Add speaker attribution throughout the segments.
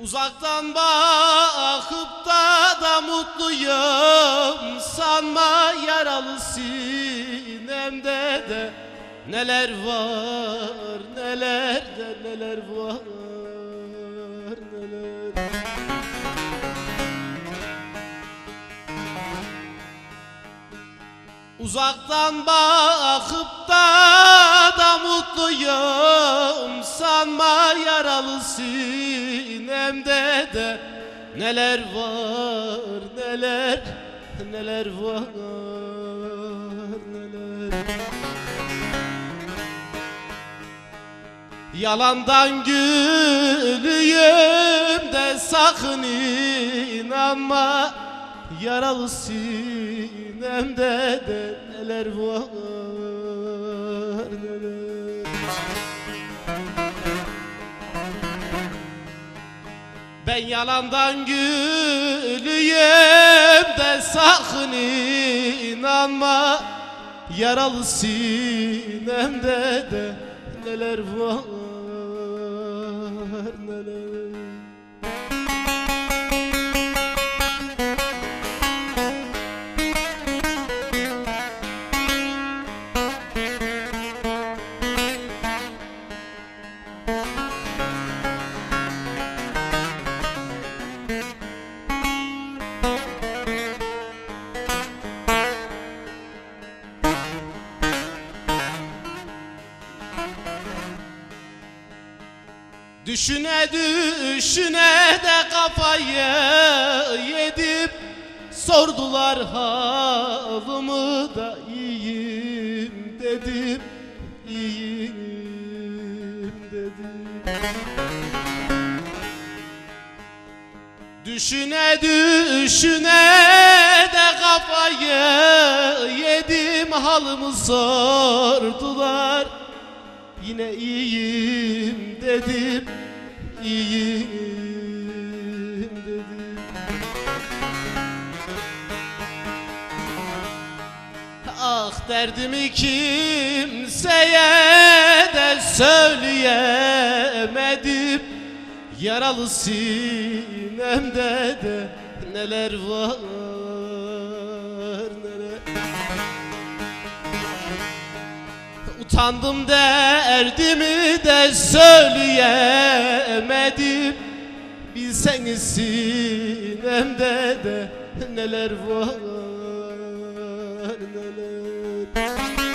Speaker 1: Uzaktan bakıp da da mutluyum. Sanma yaralı sinemde de. Neler var neler de neler var neler Uzaktan bakıp da da mutluyum. Sanma yaralı sinemde de. Neler var neler neler var neler. Yalandan gülüyüm de sakın inanma Yaralı sinemde de neler var neler. Ben yalandan gülüyüm de sakın inanma. Yaralı sinemde de neler var neler Düşüne düşüne de kafayı yedim Sordular halımı da iyiyim dedim İyiyim dedim. Düşüne düşüne de kafayı yedim halımı sordular Yine iyiyim dedim iyiyim dedim. Ah derdimi kimseye de söyleyemedim. Yaralı sinemde de neler var Utandım derdimi de söyleyemedim. Bilseniz sinemde de neler var neler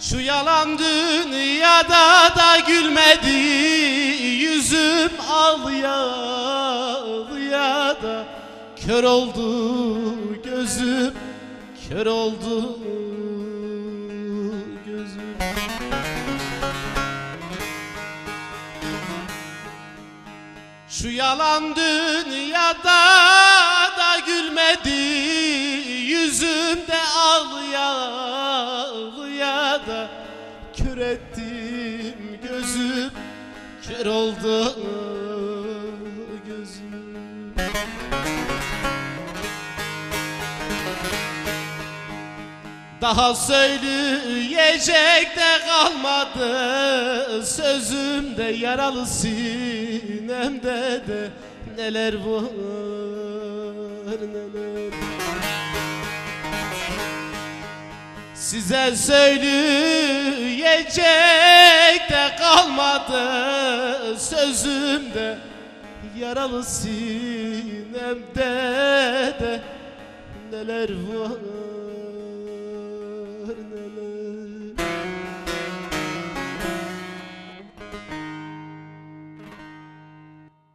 Speaker 1: Şu yalan dünyada da gülmedi Yüzüm ağlıya da. Kör oldu gözüm Kör oldu gözüm. Şu yalan dünyada da gülmedi Yüzümde ağlıya ağlıya da Kör ettim gözüm. Kör oldu gözüm. Daha söyleyecek de kalmadı Sözümde yaralı sinemde de Neler var neler Size söyleyecek de kalmadı sözümde. Yaralı sinemde de neler var neler